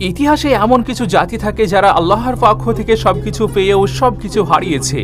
ইতিহাসে এমন কিছু জাতি থাকে যারা আল্লাহর পক্ষ থেকে সবকিছু পেয়েও সবকিছু হারিয়েছে।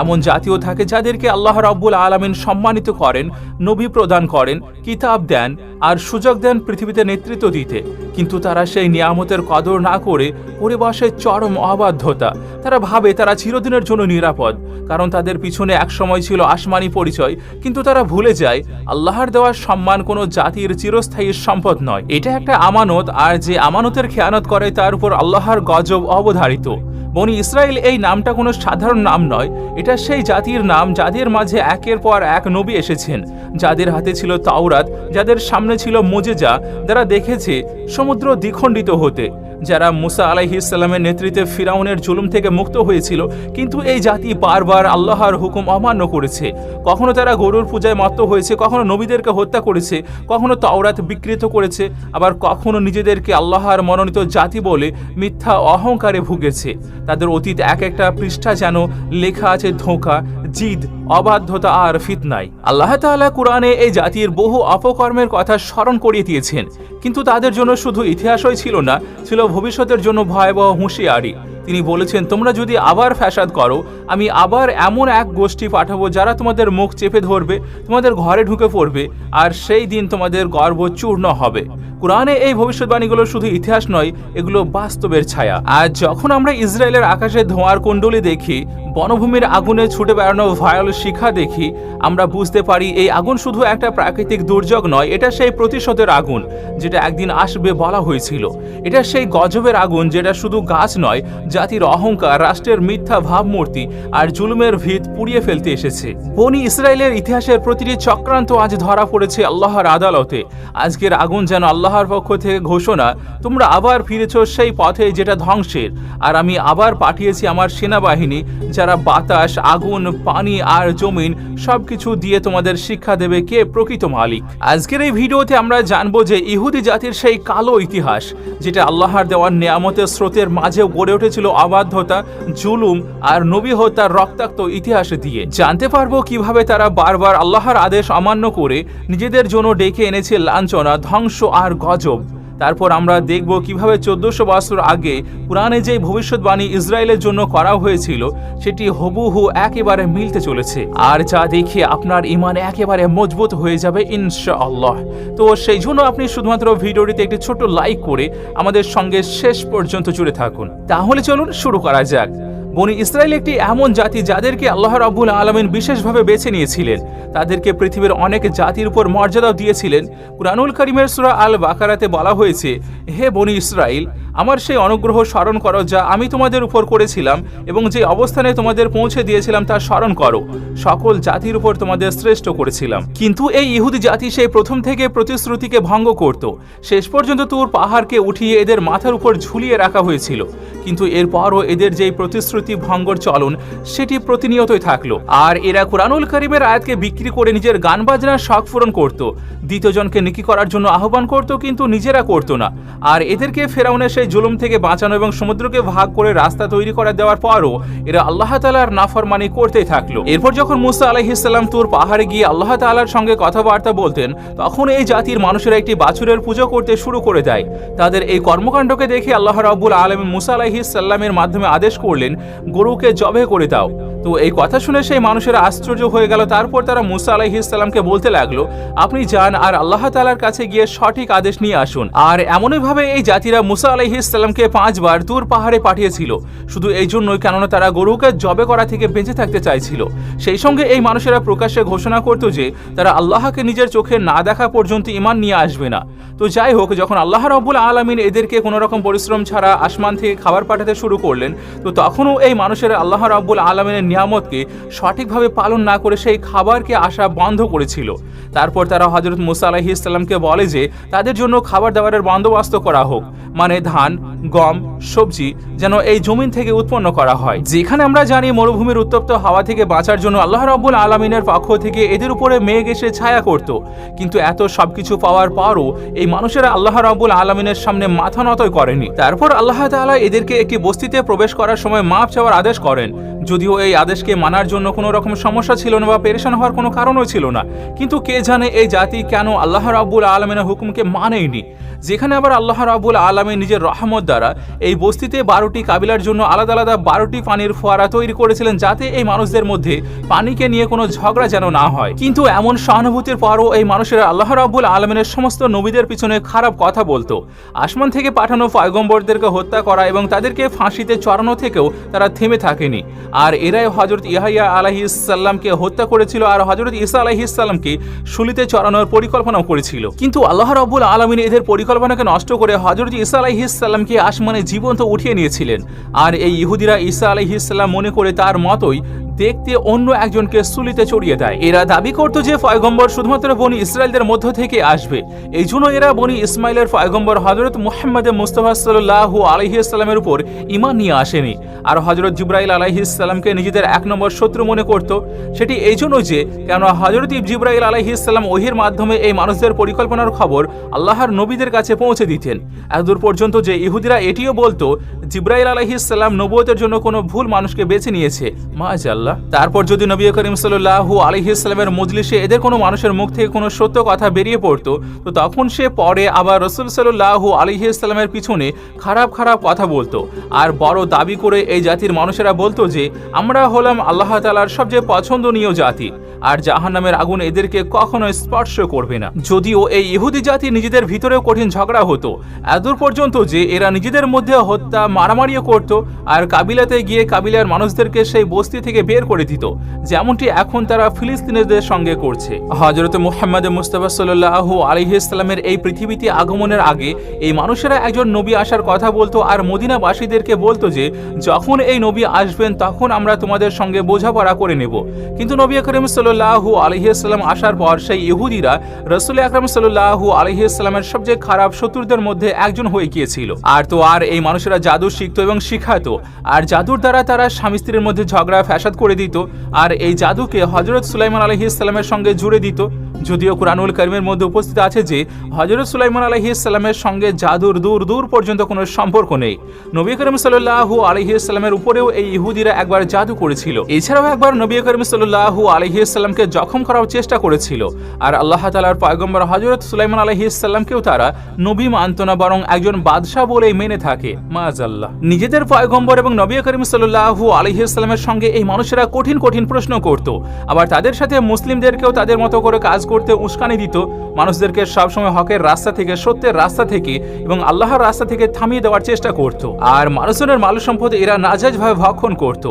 এমন জাতিও থাকে যাদেরকে আল্লাহ রাব্বুল আলামিন সম্মানিত করেন, নবী প্রদান করেন, কিতাব দেন আর সুযোগ দেন পৃথিবীতে নেতৃত্ব দিতে। কিন্তু তারা সেই নিয়ামতের কদর না করে করে বসে চরম অবাধ্যতা। তারা ভাবে তারা চিরদিনের জন্য নিরাপদ, কারণ তাদের পিছনে এক সময় ছিল আসমানি পরিচয়, কিন্তু তারা ভুলে যায়, আল্লাহর দেওয়ার সম্মান কোনো জাতির চিরস্থায়ী সম্পদ নয়। এটা একটা আমানত, আর যে আমানতের খেয়ানত করে তার উপর আল্লাহর গজব অবধারিত। বনি ইসরায়েল এই নামটা কোনো সাধারণ নাম নয়, এটা সেই জাতির নাম যাদের মাঝে একের পর এক নবী এসেছেন। যাদের হাতে ছিল তাওরাত, যাদের সামনে ছিল মোজেজা, যারা দেখেছে সমুদ্র দ্বিখণ্ডিত হতে। যারা মুসা আলাইহিসাল্লামের নেতৃত্বে ফিরাউনের জুলুম থেকে মুক্ত হয়েছিল, কিন্তু এই জাতি বারবার আল্লাহর হুকুম অমান্য করেছে। কখনো তারা গরুর পূজায় মত্ত হয়েছে, কখনো নবীদেরকে হত্যা করেছে, কখনো তাওরাত বিকৃত করেছে, আবার কখনো নিজেদেরকে আল্লাহর মনোনীত জাতি বলে মিথ্যা অহংকারে ভুগেছে। তাদের অতীত এক একটা পৃষ্ঠা যেন লেখা আছে ধোঁকা, জিদ, অবাধ্যতা আর ফিতনাই আল্লাহ তাআলা কোরআনে এই জাতির বহু অপকর্মের কথা স্মরণ করিয়ে দিয়েছেন, কিন্তু তাদের জন্য শুধু ইতিহাসই ছিল না, ছিল ভবিষ্যতের জন্য ভয়াবহ হুঁশিয়ারি। তিনি বলেছেন, তোমরা যদি আবার ফ্যাসাদ করো, আমি আবার এমন এক গোষ্ঠী পাঠাবো যারা তোমাদের মুখ চেপে ধরবে, তোমাদের ঘরে ঢুকে পড়বে, আর সেই দিন তোমাদের গর্ব চূর্ণ হবে। কোরআনে এই ভবিষ্যৎবাণীগুলো শুধু ইতিহাস নয়, এগুলো বাস্তবের ছায়া। আর যখন আমরা ইসরায়েলের আকাশে ধোঁয়ার কুণ্ডলি দেখি, বনভূমির আগুনে ছুটে বেড়ানো ভায়াল শিখা দেখি, আমরা বুঝতে পারি এই আগুন শুধু একটা প্রাকৃতিক দুর্যোগ নয়, এটা সেই প্রতিশোধের আগুন, যেটা একদিন আসবে বলা হয়েছিল। এটা সেই গজবের আগুন, যেটা শুধু গাছ নয় জাতির অহংকার, রাষ্ট্রের মিথ্যা ভাবমূর্তি আর জুলুমের ভিত পুড়িয়ে ফেলতে এসেছে। বনি ইসরায়েলের ইতিহাসের প্রতিটি চক্রান্ত আজ ধরা পড়েছে আল্লাহর আদালতে। আজকের আগুন যেন আল্লাহর পক্ষ থেকে ঘোষণা, তোমরা আবার ফিরেছ সেই পথে যেটা ধ্বংসের। আর আমি আবার পাঠিয়েছি আমার সেনাবাহিনী, যারা বাতাস, আগুন, পানি আর জমিন সবকিছু দিয়ে তোমাদের শিক্ষা দেবে কে প্রকৃত মালিক? আজকের এই ভিডিওতে আমরা জানব যে ইহুদি জাতির সেই কালো ইতিহাস, যেটা আল্লাহর দেওয়ার নিয়ামতের স্রোতের মাঝেও গড়ে উঠেছিল। অবাধ্যতা জুলুম আর নবী হত্যার রক্তাক্ত ইতিহাস দিয়ে। জানতে পারব কীভাবে তারা বারবার আল্লাহর আদেশ অমান্য করে নিজেদের জন্য ডেকে এনেছে লাঞ্ছনা, ধ্বংস আর গজব। তারপর আমরা দেখব কীভাবে চোদ্দশো বছর আগে পুরাণে যে ভবিষ্যৎবাণী ইসরায়েলের জন্য করা হয়েছিল, সেটি হবুহু একেবারে মিলতে চলেছে। আর যা দেখে আপনার ইমান একেবারে মজবুত হয়ে যাবে ইনশাআল্লাহ। তো সেই জন্য আপনি শুধুমাত্র ভিডিওটিতে একটি ছোট লাইক করে আমাদের সঙ্গে শেষ পর্যন্ত জুড়ে থাকুন। তাহলে চলুন শুরু করা যাক। বনি ইসরায়েল একটি এমন জাতি যাদেরকে আল্লাহ রাবুল আলমিন বিশেষভাবে বেছে নিয়েছিলেন। তাদেরকে পৃথিবীর অনেক জাতির উপর মর্যাদাও দিয়েছিলেন। কুরআনুল করিমের সুরা আল বাকারাতে বলা হয়েছে, হে বনি ইসরায়েল আমার সেই অনুগ্রহ স্মরণ করো যা আমি তোমাদের উপর করেছিলাম এবং যে অবস্থানে তোমাদের পৌঁছে দিয়েছিলাম তা স্মরণ করো। সকল জাতির উপর তোমাদের শ্রেষ্ঠ করেছিলাম। কিন্তু এই ইহুদি জাতি সেই প্রথম থেকে প্রতিশ্রুতিকে ভঙ্গ করত। শেষ পর্যন্ত তুর পাহাড়কে উঠিয়ে এদের মাথার উপর ঝুলিয়ে রাখা হয়েছিল। কিন্তু এরপরও এদের যেই প্রতিশ্রুতি ভঙ্গর চলন, সেটি প্রতিনিয়তই থাকল। আর এরা কোরআনুল করিমের আয়াতকে বিক্রি করে নিজের গান বাজনার শখ পূরণ করত। দ্বিতীয়জনকে নিকি করার জন্য আহ্বান করত, কিন্তু নিজেরা করতো না। আর এদেরকে ফেরাউনের সেই জুলুম থেকে বাঁচানো এবং সমুদ্রকে ভাগ করে রাস্তা তৈরি করে দেওয়ার পরও এরা আল্লাহ তালার নাফরমানি করতেই থাকল। এরপর যখন মুসা আলাহিসাল্লাম তুর পাহাড়ে গিয়ে আল্লাহ তালার সঙ্গে কথাবার্তা বলতেন, তখন এই জাতির মানুষেরা একটি বাছুরের পুজো করতে শুরু করে দেয়। তাদের এই কর্মকাণ্ডকে দেখে আল্লাহ রাব্বুল আলম মুসা আলাহিসাল্লামের মাধ্যমে আদেশ করলেন, গরুকে জবে করে দাও। তো এই কথা শুনে সেই মানুষেরা আশ্চর্য হয়ে গেল। তারপর তারা মুসা আলাইহিসাল্লামকে বলতে লাগল, আপনি যান আর আল্লাহ তালার কাছে গিয়ে সঠিক আদেশ নিয়ে আসুন। আর এমনইভাবে এই জাতিরা মুসা আলাইহিসাল্লামকে পাঁচবার দূর পাহাড়ে পাঠিয়েছিল। শুধু এই জন্যই কেননা তারা গরুকে জবে করা থেকে বেঁচে থাকতে চাইছিল। সেই সঙ্গে এই মানুষেরা প্রকাশ্যে ঘোষণা করত যে, তারা আল্লাহকে নিজের চোখে না দেখা পর্যন্ত ইমান নিয়ে আসবে না। তো যাই হোক, যখন আল্লাহ রব্বুল আলমিন এদেরকে কোনো রকম পরিশ্রম ছাড়া আসমান থেকে খাবার পাঠাতে শুরু করলেন, তো তখনও এই মানুষেরা আল্লাহ রব্বুল আলমিনের নিয়ামতকে সঠিকভাবে পালন না করে সেই খাবারকে আসা বন্ধ করেছিল। তারপর তারা হজরত মুসা আলাহি ইসলামকে বলে যে, তাদের জন্য খাবার দাবারের বন্দোবস্ত করা হোক মানে ধান, গম, সবজি, যেন এই জমিন থেকে উৎপন্ন করা হয়। যেখানে আমরা জানি মরুভূমির উত্তপ্ত হাওয়া থেকে বাঁচার জন্য আল্লাহ রব্বুল আলমিনের পক্ষ থেকে এদের উপরে মেঘ এসে ছায়া করত। কিন্তু এত সবকিছু পাওয়ার পরও এই মানুষেরা আল্লাহ রব্বুল আলমিনের সামনে মাথা নতই করেনি। তারপর আল্লাহ তাআলা এদেরকে একটি বস্তিতে প্রবেশ করার সময় মাপ চাওয়ার আদেশ করেন। যদিও এই আদেশকে মানার জন্য কোনো রকম সমস্যা ছিল না বা পেরেশান হওয়ার কোনো কারণও ছিল না। কিন্তু কে জানে এই জাতি কেন আল্লাহ রাব্বুল আলমিনের হুকুমকে মানেইনি? যেখানে আবার আল্লাহ রাব্বুল আলমী নিজের রহমত দ্বারা এই বস্তিতে বারোটি কাবিলার জন্য আলাদা আলাদা বারোটি পানির ফোয়ারা তৈরি করেছিলেন যাতে এই মানুষদের মধ্যে পানিকে নিয়ে কোনো ঝগড়া যেন না হয়। কিন্তু এমন সহানুভূতির পরও এই মানুষেরা আল্লাহ রাব্বুল আলমিনের সমস্ত নবীদের পিছনে খারাপ কথা বলতো। আসমান থেকে পাঠানো পয়গম্বরদেরকে হত্যা করা এবং তাদেরকে ফাঁসিতে চড়ানো থেকেও তারা থেমে থাকেনি। আর এরাই হজরত ইহাইয়া আলাহিসাল্লামকে হত্যা করেছিল আর হজরত ইসা আলাহিসাল্লামকে শুলিতে চড়ানোর পরিকল্পনাও করেছিল। কিন্তু আল্লাহ রাব্বুল আলমিন এদের পরিকল্পনাকে নষ্ট করে হজরত ইসা আলাইহিসাল্লামকে আসমানে জীবন্ত উঠিয়ে নিয়েছিলেন। আর এই ইহুদিরা ইসা আলাইহিসাল্লাম মনে করে তার মতোই দেখতে অন্য একজনকে সুলিতে চড়িয়ে দেয়। এরা দাবি করত যে ফয়গম্বর শুধুমাত্র বনি ইসরায়েলদের মধ্য থেকে আসবে। এই জন্য এরা বনি ইসমাইলের ফয়গম্বর হজরত মুহাম্মদ মুস্তফা সাল্লাহ আলহিসাল্লামের উপর ইমান নিয়ে আসেনি। আর হজরত জিব্রাইল আলাইহিসাল্লামকে নিজেদের এক নম্বর শত্রু মনে করত। সেটি এই জন্য যে কেন হজরত জিব্রাইল আলাইহিসাল্লাম ওহির মাধ্যমে এই মানুষদের পরিকল্পনার খবর আল্লাহর নবীদের কাছে পৌঁছে দিতেন। এতদূর পর্যন্ত যে ইহুদিরা এটিও বলতো, জিব্রাইল আলাইহিসাল্লাম নবুয়তের জন্য কোনো ভুল মানুষকে বেছে নিয়েছে। মাজাল্লাহ তারপর যদি নবী করিম সাল্লাহু আলহিসাল্লামের মজলিসে এদের কোনো মানুষের মুখ থেকে কোনো সত্য কথা বেরিয়ে পড়তো, তো তখন সে পরে আবার রসুল সাল্লাহু আলহিসাল্লামের পিছনে খারাপ খারাপ কথা বলতো। আর বড় দাবি করে এই জাতির মানুষেরা বলতো যে, আমরা হলাম আল্লাহ তালার সবচেয়ে পছন্দনীয় জাতি, আর জাহান্নামের আগুন এদেরকে কখনো স্পর্শ করবে না। যদিও এই ইহুদি জাতি নিজেদের ভিতরেও কঠিন ঝগড়া হতো এদূর পর্যন্ত যে এরা নিজেদের মধ্যে হত্যা, মারামারিও করত, আর কাবিলাতে গিয়ে কাবিলার মানুষদেরকে সেই বস্তি থেকে বের করে দিত, যেমনটি এখন তারা ফিলিস্তিনিদের সঙ্গে করছে। হজরত মুহাম্মদ মুস্তাফা সাল্লাহ আলহিসাল্লামের এই পৃথিবীতে আগমনের আগে এই মানুষেরা একজন নবী আসার কথা বলতো আর মদিনাবাসীদেরকে বলতো যে, যখন এই নবী আসবেন, তখন আমরা তোমাদের সঙ্গে বোঝাপড়া করে নেব। কিন্তু নবী করিম সাল্লাহু আলহিসাল্লাম আসার পর সেই ইহুদিরা রসুল আকরম সাল্লাহু আলহিসাল্লামের সবচেয়ে খারাপ শত্রুদের মধ্যে একজন হয়ে গিয়েছিল। আর তো আর এই মানুষেরা জাদু শিখত এবং শিখাতো, আর জাদুর দ্বারা তারা স্বামী স্ত্রীর মধ্যে ঝগড়া, ফ্যাসাদ করে দিত আর এই জাদুকে হজরত সুলাইমান আলহিসাল্লামের সঙ্গে জুড়ে দিত। যদিও কোরআনুল করিমের মধ্যে উপস্থিত আছে যে হজরত সুলাইমান আলহিসাল্লামের সঙ্গে জাদুর দূর দূর পর্যন্ত কোনো সম্পর্ক নেই। নবী করিম সাল্লাহু আলহিসাল্লামের উপরেও এই ইহুদিরা একবার জাদু করেছিল। এছাড়াও একবার নবী করিম সাল্লাহু আলহিসাল্লামকে জখম করার চেষ্টা করেছিল। আর আল্লাহ তালার পয়গম্বর হজরত সুলাইমান আলহিসাল্লামকেও তারা নবী মানত না, বরং একজন বাদশাহ বলেই মেনে থাকে। মাজাল্লাহ নিজেদের পয়গম্বর এবং নবী করিম সাল্লাহু আলহিসাল্লামের সঙ্গে এই মানুষেরা কঠিন কঠিন প্রশ্ন করত। আবার তাদের সাথে মুসলিমদেরকেও তাদের মতো করে কাজ করতে উস্কানি দিত, মানুষদেরকে সবসময় হকের রাস্তা থেকে, সত্যের রাস্তা থেকে এবং আল্লাহর রাস্তা থেকে থামিয়ে দেওয়ার চেষ্টা করত। আর মানুষজনের মাল সম্পদ এরা নাজাজভাবে ভক্ষণ করত।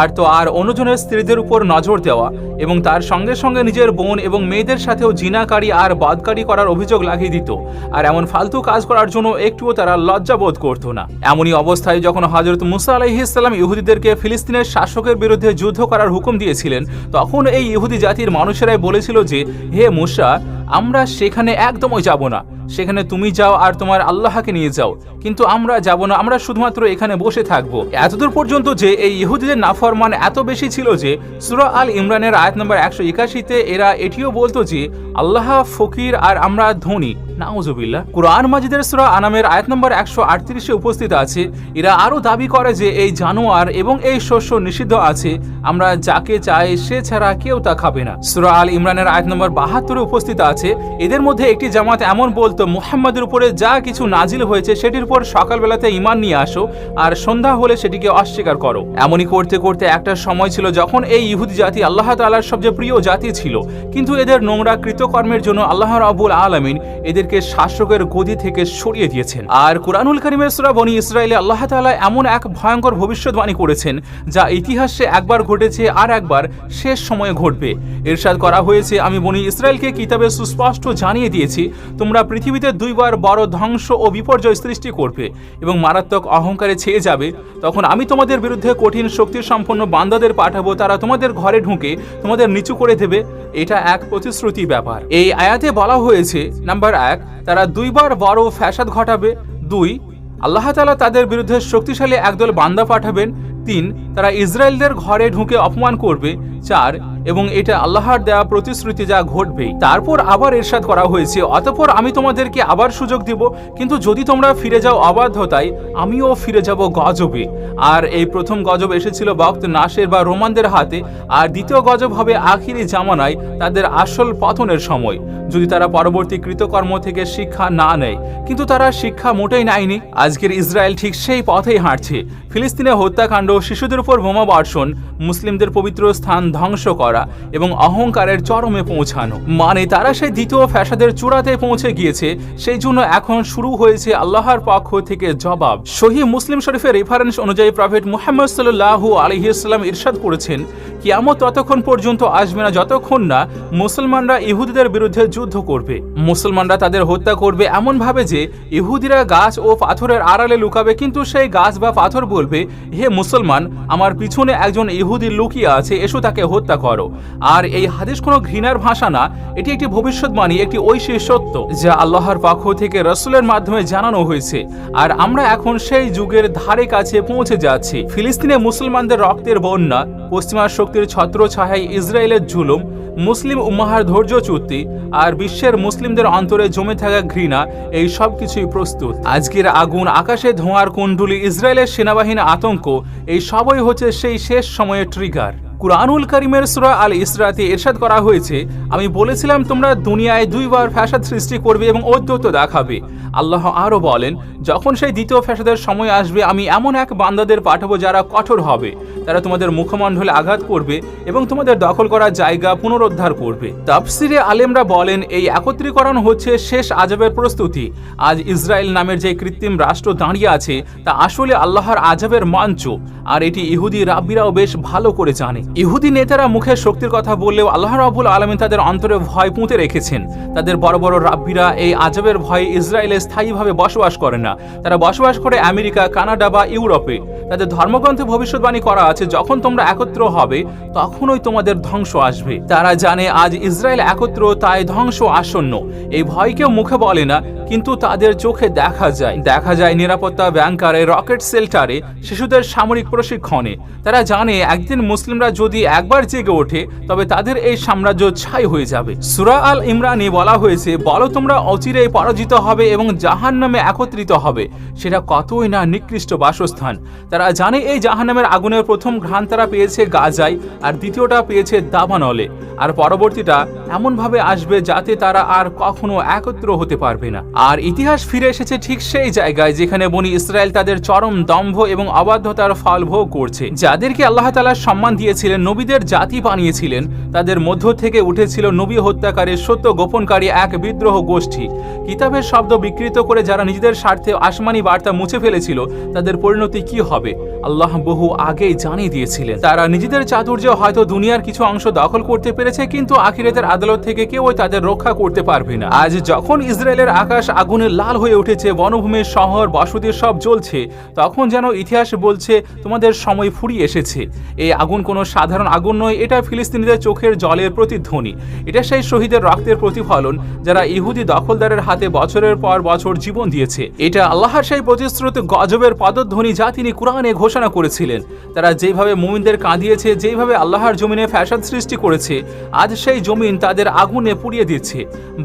আর তো আর অনুজনের স্ত্রীদের উপর নজর দেওয়া এবং তার সঙ্গে সঙ্গে নিজের বোন এবং মেয়েদের সাথেও জিনাকারী আর বাদকারী করার অভিযোগ লাগিয়ে দিত। আর এমন ফালতু কাজ করার জন্য একটুও তারা লজ্জা বোধ করতো না। এমনই অবস্থায় যখন হজরত মুসা আলাইহিসাল্লাম ইহুদিদেরকে ফিলিস্তিনের শাসকের বিরুদ্ধে যুদ্ধ করার হুকুম দিয়েছিলেন, তখন এই ইহুদি জাতির মানুষেরাই বলেছিল যে, হে মুসা, আমরা সেখানে একদমই যাব না। সেখানে তুমি যাও আর তোমার আল্লাহকে নিয়ে যাও। কিন্তু আমরা যাব না, আমরা শুধুমাত্র এখানে বসে থাকব। এতদূর পর্যন্ত যে এই ইহুদিদের নাফরমান এত বেশি ছিল যে সুরা আল ইমরানের আয়াত নম্বর একশো একাশিতে এরা এটিও বলতো যে, আল্লাহ ফকির আর আমরা ধনী। নাউজুবিল্লাহ। কুরআন মাজিদের সুরা আনামের আয়াত নম্বর একশো আটত্রিশে উপস্থিত আছে। এরা আরও দাবি করে যে এই জানোয়ার এবং এই শস্য নিষিদ্ধ আছে। আমরা যাকে চাই সে ছাড়া কেউ তা খাবে না। সুরা আল ইমরানের আয়াত নম্বর বাহাত্তরে উপস্থিত আছে। এদের মধ্যে একটি জামাত এমন বলতো, মুহাম্মাদের উপরে যা কিছু নাজিল হয়েছে সেটির উপর সকালবেলাতে ইমান নিয়ে আসো আর সন্ধ্যা হলে সেটিকে অস্বীকার করো। এমনই করতে করতে একটা সময় ছিল যখন এই ইহুদি জাতি আল্লাহ তাআলার সবচেয়ে প্রিয় জাতি ছিল। কিন্তু এদের নোংরা কৃতকর্মের জন্য আল্লাহ রাবুল আলমিন এদেরকে শাসকের গদি থেকে সরিয়ে দিয়েছেন। আর কুরআনুল করিমের সুরা বনি ইসরায়েলে আল্লাহ তালা এমন এক ভয়ঙ্কর ভবিষ্যৎবাণী করেছেন, যা ইতিহাসে একবার ঘটেছে আর একবার শেষ সময়ে ঘটবে। এরশাদ করা হয়েছে, আমি বনি ইসরায়েলকে কিতাবে সুস্পষ্ট জানিয়ে দিয়েছি, তোমরা পৃথিবীতে দুইবার বড় ধ্বংস ও বিপর্যয় সৃষ্টি করবে এবং মারাত্মক অহংকারে ছেয়ে যাবে। তখন আমি তোমাদের বিরুদ্ধে কঠিন শক্তি সম্পন্ন বান্দাদের পাঠাবো, তারা তোমাদের ঘরে ঢুকে তোমাদের নিচু করে দেবে। এটা এক প্রতিশ্রুতি ব্যাপার। এই আয়াতে বলা হয়েছে, নাম্বার এক তারা দুইবার বড় ফ্যাসাদ ঘটাবে। দুই, আল্লাহ তালা তাদের বিরুদ্ধে শক্তিশালী একদল বান্দা পাঠাবেন। তিন, তারা ইসরায়েলদের ঘরে ঢুকে অপমান করবে। চার এবং এটা আল্লাহর দেওয়া প্রতিশ্রুতি যা ঘটবেই। তারপর আবার এরশাদ করা হয়েছে, অতঃপর আমি তোমাদেরকে আবার সুযোগ দিব, কিন্তু যদি তোমরা ফিরে যাও অবাধ্যতায়, আমিও ফিরে যাব গজবে। আর এই প্রথম গজব এসেছিল বক্ত নাসের বা রোমানদের হাতে, আর দ্বিতীয় গজব হবে আখিরি জামানায় তাদের আসল পতনের সময়। যদি তারা পরবর্তী কৃতকর্ম থেকে শিক্ষা না নেয়, কিন্তু তারা শিক্ষা মোটেই নেয়নি। আজকের ইসরায়েল ঠিক সেই পথেই হাঁটছে। ফিলিস্তিনে হত্যাকাণ্ড, শিশুদের উপর বোমা বর্ষণ, মুসলিমদের পবিত্র স্থান ধ্বংস করা। এবং অহংকারের চরমে পৌঁছানো। মানে তারা সেই দ্বিতীয় ফ্যাসাদের চূড়াতে পৌঁছে গিয়েছে, সেই জন্য এখন শুরু হয়েছে আল্লাহর পক্ষ থেকে জবাব। সহি মুসলিম শরীফের রেফারেন্স অনুযায়ী প্রফেট মুহাম্মদ সাল্লাহু আলহিসাল্লাম ইরশাদ করেছেন কিয়ামত ততক্ষণ পর্যন্ত আসবে না, যতক্ষণ না মুসলমানরা ইহুদিদের বিরুদ্ধে যুদ্ধ করবে। মুসলমানরা তাদের হত্যা করবে এমন ভাবে যে ইহুদিরা গাছ ও পাথরের আড়ালে লুকাবে, কিন্তু সেই গাছ বা পাথর বলবে, হে মুসলমান, আমার পিছনে একজন ইহুদি লুকিয়ে আছে, এসো তাকে হত্যা করো। আর এই হাদিস কোনো ঘৃণার ভাষা না, এটি একটি ভবিষ্যৎবাণী, একটি ঐশী সত্য, যা আল্লাহর পক্ষ থেকে রসুলের মাধ্যমে জানানো হয়েছে। আর আমরা এখন সেই যুগের ধারে কাছে পৌঁছে যাচ্ছি। ফিলিস্তিনে মুসলমানদের রক্তের বন্যা পশ্চিমা শক্তির ছত্রছায়ায় ইসরায়েলের জুলুম, মুসলিম উম্মাহার ধৈর্য চুক্তি আর বিশ্বের মুসলিমদের অন্তরে জমে থাকা ঘৃণা, এই সব কিছুই প্রস্তুত। আজকের আগুন, আকাশে ধোঁয়ার কুণ্ডুলি, ইসরায়েলের সেনাবাহিনী আতঙ্ক, এই সবই হচ্ছে সেই শেষ সময়ের ট্রিগার কুরআনুল করিমের সুরা আল ইসরাতে এরশাদ করা হয়েছে। আমি বলেছিলাম, তোমরা দুনিয়ায় দুইবার ফ্যাসাদ সৃষ্টি করবে এবং ঔদ্ধত্য দেখাবে। আল্লাহ আরও বলেন, যখন সেই দ্বিতীয় ফ্যাসাদের সময় আসবে, আমি এমন এক বান্দাদের পাঠাবো যারা কঠোর হবে। তারা তোমাদের মুখমণ্ডলে আঘাত করবে এবং তোমাদের দখল করা জায়গা পুনরুদ্ধার করবে। তাফসিরে আলেমরা বলেন, এই একত্রীকরণ হচ্ছে শেষ আজবের প্রস্তুতি। আজ ইসরায়েল নামের যে কৃত্রিম রাষ্ট্র দাঁড়িয়ে আছে, তা আসলে আল্লাহর আজবের মঞ্চ। আর এটি ইহুদি রাব্বিরাও বেশ ভালো করে জানে। ইহুদি নেতারা মুখে শক্তির কথা বললেও আল্লাহ রাবুল আলমিন তাদের অন্তরে ভয় পুঁতে রেখেছেন। তাদের বড় বড় রাব্বিরা এই আজবের ভয়ে ইসরায়েলে স্থায়ীভাবে বসবাস করে না। তারা বসবাস করে আমেরিকা, কানাডা বা ইউরোপে। তাদের ধর্মগ্রন্থে ভবিষ্যৎবাণী করা আছে, যখন তোমরা একত্র হবে, তখনই তোমাদের ধ্বংস আসবে। তারা জানে আজ ইসরায়েল একত্র, তাই ধ্বংস আসন্ন। এই ভয় কেউ মুখে বলে না, কিন্তু তাদের চোখে দেখা যায়। দেখা যায় নিরাপত্তা ব্যাংকারে, রকেট সেল্টারে, শিশুদের সামরিক প্রশিক্ষণে। তারা জানে একদিন মুসলিমরা যদি একবার জেগে ওঠে, তবে তাদের এই সাম্রাজ্য ছাই হয়ে যাবে। সুরা আল ইমরানে বলা হয়েছে, বলো তোমরা অচিরেই পরাজিত হবে এবং জাহান নামে একত্রিত হবে। সেটা কতই না নিকৃষ্ট বাসস্থান। তারা জানে এই জাহান্নামের আগুনের প্রথম ঘ্রাণ তারা পেয়েছে গাজায়, আর দ্বিতীয়টা পেয়েছে দাবানলে। আর পরবর্তীটা এমনভাবে আসবে যাতে তারা আর কখনো একত্র হতে পারবে না। আর ইতিহাস ফিরে এসেছে ঠিক সেই জায়গায়, যেখানে বনি ইসরায়েল তাদের চরম দম্ভ এবং অবাধ্যতার ফল ভোগ করছে। যাদেরকে আল্লাহ তালা সম্মান দিয়েছিলেন নবীদের জাতি বানিয়েছিলেন। তাদের মধ্য থেকে উঠেছিল নবী হত্যাকারী সত্য গোপনকারী এক বিদ্রোহ গোষ্ঠী। কিতাবের শব্দ বিকৃত করে যারা নিজেদের স্বার্থে আসমানি বার্তা মুছে ফেলেছিল, তাদের পরিণতি কি হবে? আল্লাহ বহু আগেই জানিয়ে দিয়েছিলেন। তারা নিজেদের চাতুর্য হয়তো দুনিয়ার কিছু অংশ দখল করতে পেরেছে, কিন্তু আখিরাতের আদালত থেকে কেউই তাদের রক্ষা করতে পারবে না। আজ যখন ইসরায়েলের আকাশ আগুনে লাল হয়ে উঠেছে, বনভূমির শহর বসতি সব জ্বলছে, তখন যেন ইতিহাস বলছে, তোমাদের সময় ফুরিয়ে এসেছে। এই আগুন কোনো সাধারণ আগুন নয়, এটা ফিলিস্তিনিদের চোখের জলের প্রতিধ্বনি এটা সেই শহীদের রক্তের প্রতিফলন যারা ইহুদি দখলদারের হাতে বছরের পর বছর জীবন দিয়েছে। এটা আল্লাহর সেই প্রতিশ্রুত গজবের পদধ্বনি যা তিনি কোরআনে ঘোষণা করেছিলেন। তারা যেভাবে মুমিনদের কাঁদিয়েছে, যেভাবে আল্লাহর জমিনে ফ্যাশন সৃষ্টি করেছে, আজ সেই জমিন তাদের আগুনে পুড়িয়ে দিচ্ছে।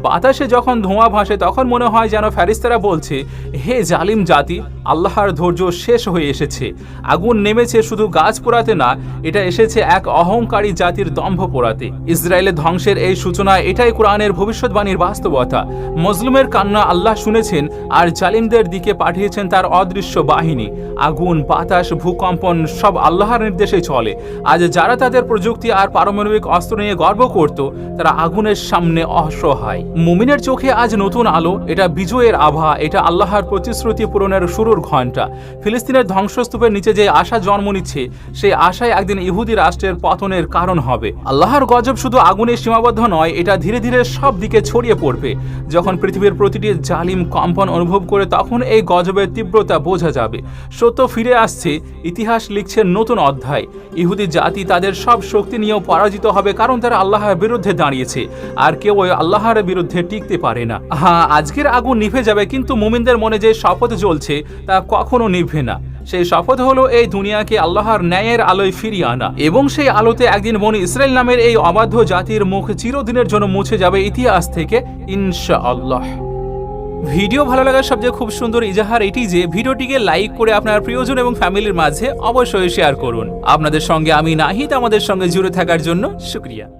বাতাসে যখন ধোঁয়া ভাসে, তখন মনে হয় যেন ফ্যারিস্তারা বলছে, হে জালিম জাতি, আল্লাহর ধৈর্য শেষ হয়ে এসেছে। আগুন নেমেছে শুধু গাছ পোড়াতে না, এটা এসেছে এক অহংকারী জাতির দম্ভ পোড়াতে। ইসরায়েলের ধ্বংসের এই সূচনা এটাই কোরআনের ভবিষ্যৎবাণীর বাস্তবতা। মজলুমের কান্না আল্লাহ শুনেছেন আর জালিমদের দিকে পাঠিয়েছেন তার অদৃশ্য বাহিনী। আগুন, বাতাস, ভূকম্পন সব আল্লাহর নির্দেশে চলে। আজ যারা তাদের প্রযুক্তি আর পারমাণবিক অস্ত্র নিয়ে গর্ব করত, তারা আগুনের সামনে অসহায়। মুমিনের চোখে আজ নতুন আলো, এটা বিজয়ের আভা, এটা আল্লাহর প্রতিশ্রুতি পূরণের শুরুর ঘণ্টা ফিলিস্তিনের ধ্বংসস্তূপের নিচে যে আশা জন্ম নিচ্ছে, সেই আশায় একদিন ইহুদি রাষ্ট্রের পতনের কারণ হবে। আল্লাহর গজব শুধু আগুনে সীমাবদ্ধ নয়, এটা ধীরে ধীরে সব দিকে ছড়িয়ে পড়বে। যখন পৃথিবীর প্রতিটি জালিম কম্পন অনুভব করে, তখন এই গজবের তীব্রতা বোঝা যাবে। সত্য ফিরে আসছে, ইতিহাস লিখছে নতুন অধ্যায়। ইহুদি জাতি তাদের সব শক্তি নিয়েও পরাজিত হবে, কারণ তারা আল্লাহর বিরুদ্ধে দাঁড়িয়েছে। আর কেউ আল্লাহর বিরুদ্ধে টিকতে পারে না। হ্যাঁ আজকের আগুন নিভে যাবে, কিন্তু মুমিনদের মনে যে শপথ জ্বলছে, তা কখনো নিভবে না। সেই শপথ হলো এই দুনিয়াকে আল্লাহর ন্যায়ের আলোয় ফিরিয়ে আনা এবং সেই আলোতে একদিন বনি ইসরায়েল নামের এই অবাধ্য জাতির মুখ চিরদিনের জন্য মুছে যাবে ইতিহাস থেকে, ইনশাআল্লাহ। ভিডিও ভালো লাগার সবচেয়ে খুব সুন্দর ইজাহার এটি যে, ভিডিওটিকে লাইক করে আপনার প্রিয়জন এবং ফ্যামিলির মাঝে অবশ্যই শেয়ার করুন। আপনাদের সঙ্গে আমি নাহিদ, আমাদের সঙ্গে জুড়ে থাকার জন্য শুক্রিয়া।